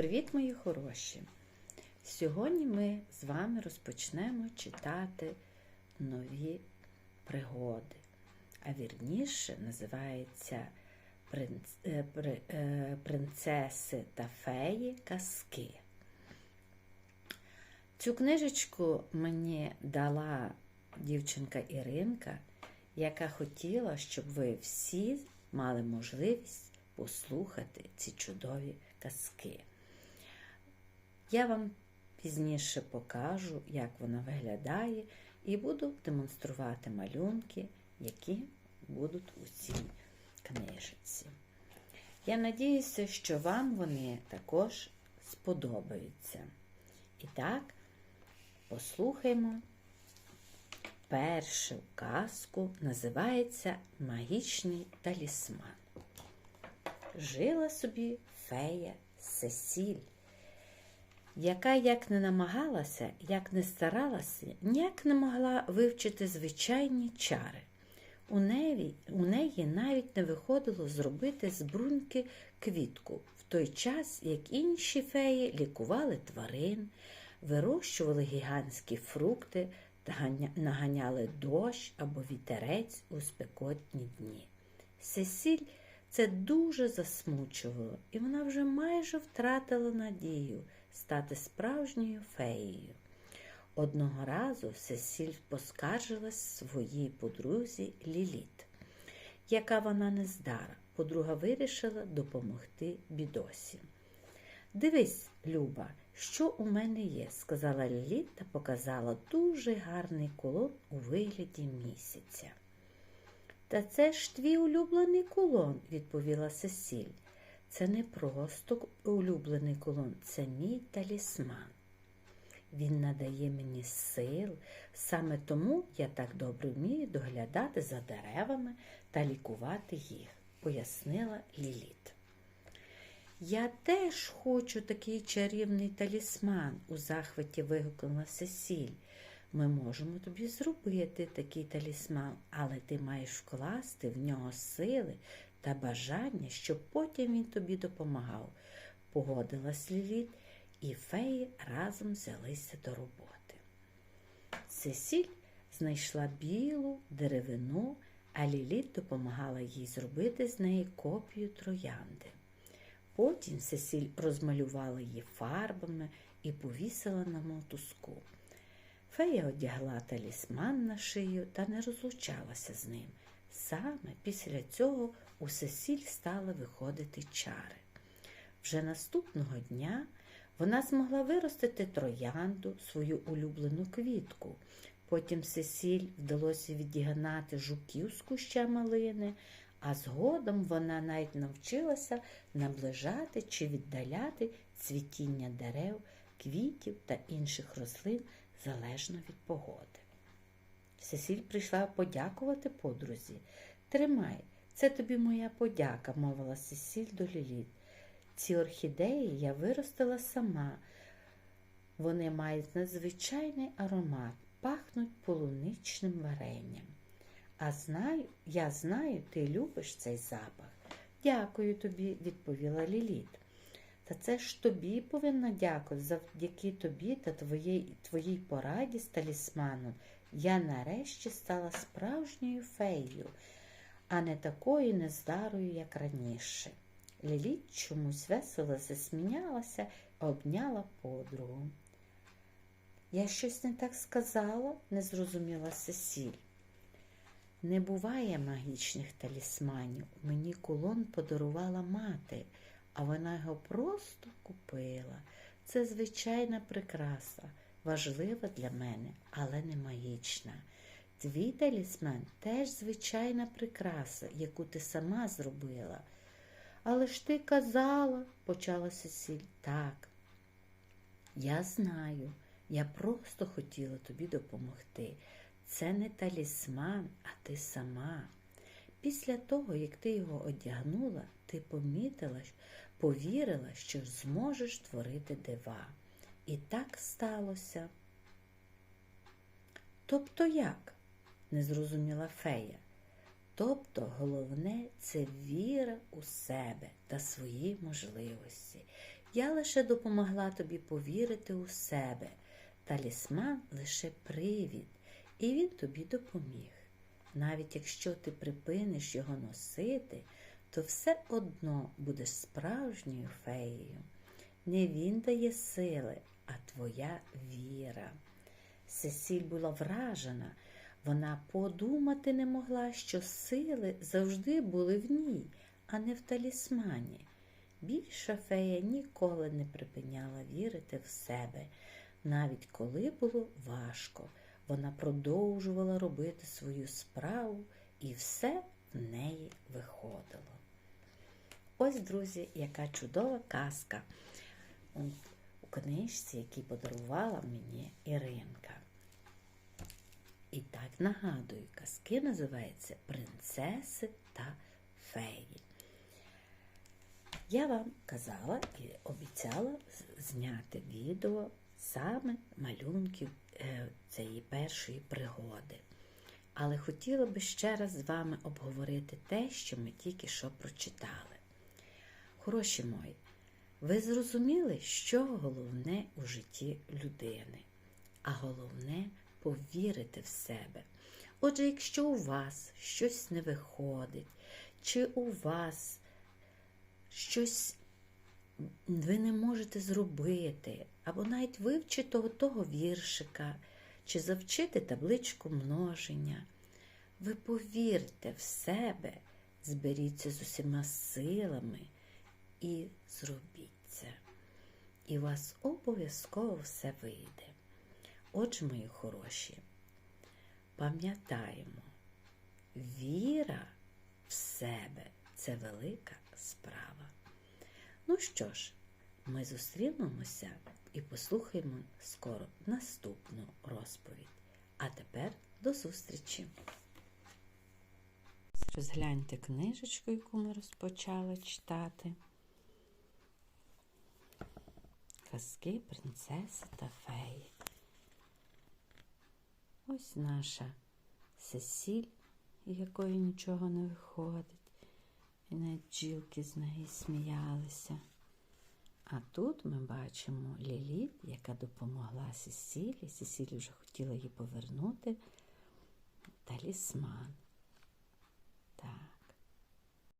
Привіт, мої хороші! Сьогодні ми з вами розпочнемо читати нові пригоди, а вірніше називається «Принц- е, е, Принцеси та феї казки. Цю книжечку мені дала дівчинка Іринка, яка хотіла, щоб ви всі мали можливість послухати ці чудові казки. Я вам пізніше покажу, як вона виглядає, і буду демонструвати малюнки, які будуть у цій книжиці. Я надіюся, що вам вони також сподобаються. І так, послухаймо першу казку, називається Магічний талісман. Жила собі фея Сесіль, яка як не намагалася, як не старалася, ніяк не могла вивчити звичайні чари. У неї, у неї навіть не виходило зробити з бруньки квітку, в той час, як інші феї лікували тварин, вирощували гігантські фрукти та наганяли дощ або вітерець у спекотні дні. Сесіль це дуже засмучувало, і вона вже майже втратила надію стати справжньою феєю. Одного разу Сесіль поскаржилась своїй подрузі Ліліт. Яка вона нездара, подруга вирішила допомогти бідосі. Дивись, Люба, що у мене є, сказала Ліліт та показала дуже гарний кулон у вигляді місяця. Та це ж твій улюблений кулон, відповіла Сесіль. Це не просто улюблений кулон, це мій талісман. Він надає мені сил, саме тому я так добре вмію доглядати за деревами та лікувати їх, пояснила Ліліт. Я теж хочу такий чарівний талісман, у захваті вигукнула Сесіль. Ми можемо тобі зробити такий талісман, але ти маєш вкласти в нього сили та бажання, щоб потім він тобі допомагав. Погодилась Ліліт, і феї разом взялися до роботи. Сесіль знайшла білу деревину, а Ліліт допомагала їй зробити з неї копію троянди. Потім Сесіль розмалювала її фарбами і повісила на мотузку. Фея одягла талісман на шию та не розлучалася з ним. Саме після цього у Сесіль стали виходити чари. Вже наступного дня вона змогла виростити троянду, свою улюблену квітку. Потім Сесіль вдалося відігнати жуків з куща малини, а згодом вона навіть навчилася наближати чи віддаляти цвітіння дерев, квітів та інших рослин залежно від погоди. Сесіль прийшла подякувати подрузі. Тримай, це тобі моя подяка, мовила Сесіль до Ліліт. Ці орхідеї я виростила сама. Вони мають надзвичайний аромат, пахнуть полуничним варенням. А знаю, я знаю, ти любиш цей запах. Дякую тобі, відповіла Ліліт. Та це ж тобі повинна дякувати, завдяки тобі та твоїй, твоїй пораді з талісманом. Я нарешті стала справжньою феєю, а не такою нездарою, як раніше. Ліліт чомусь весело засміялася обняла подругу. Я щось не так сказала, не зрозуміла Сесіль. Не буває магічних талісманів. Мені кулон подарувала мати, а вона його просто купила. Це звичайна прикраса, важлива для мене, але не магічна. Твій талісман теж звичайна прикраса, яку ти сама зробила. Але ж ти казала, почала Сесіль. Так, я знаю, я просто хотіла тобі допомогти. Це не талісман, а ти сама. Після того, як ти його одягнула, ти помітила, повірила, що зможеш творити дива. І так сталося. Тобто як? не зрозуміла фея. Тобто головне це віра у себе та свої можливості. Я лише допомогла тобі повірити у себе. Талісман лише привід, і він тобі допоміг. Навіть якщо ти припиниш його носити, то все одно будеш справжньою феєю. Не він дає сили, а твоя віра. Сесіль була вражена. Вона подумати не могла, що сили завжди були в ній, а не в талісмані. Більша фея ніколи не припиняла вірити в себе, навіть коли було важко. Вона продовжувала робити свою справу, і все в неї виходило. Ось, друзі, яка чудова казка у, книжці, яку подарувала мені Іринка. І так нагадую, казки називаються Принцеси та феї. Я вам казала і обіцяла зняти відео саме малюнків е, цієї першої пригоди. Але хотіла би ще раз з вами обговорити те, що ми тільки що прочитали. Хороші мої, ви зрозуміли, що головне у житті людини, а головне повірити в себе. Отже, якщо у вас щось не виходить, чи у вас щось ви не можете зробити, або навіть вивчити того, віршика, чи завчити табличку множення, ви повірте в себе, зберіться з усіма силами і зробіть це. І у вас обов'язково все вийде. Отже, мої хороші, пам'ятаємо, віра в себе це велика справа. Ну що ж, ми зустрінемося і послухаємо скоро наступну розповідь. А тепер до зустрічі. Розгляньте книжечку, яку ми розпочали читати. Казки, принцеси та феї. Ось наша Сесіль, якої нічого не виходить. І навіть бджілки з неї сміялися. А тут ми бачимо Ліліт, яка допомогла Сесілі. Сесілі вже хотіла їй повернути талісман. Так.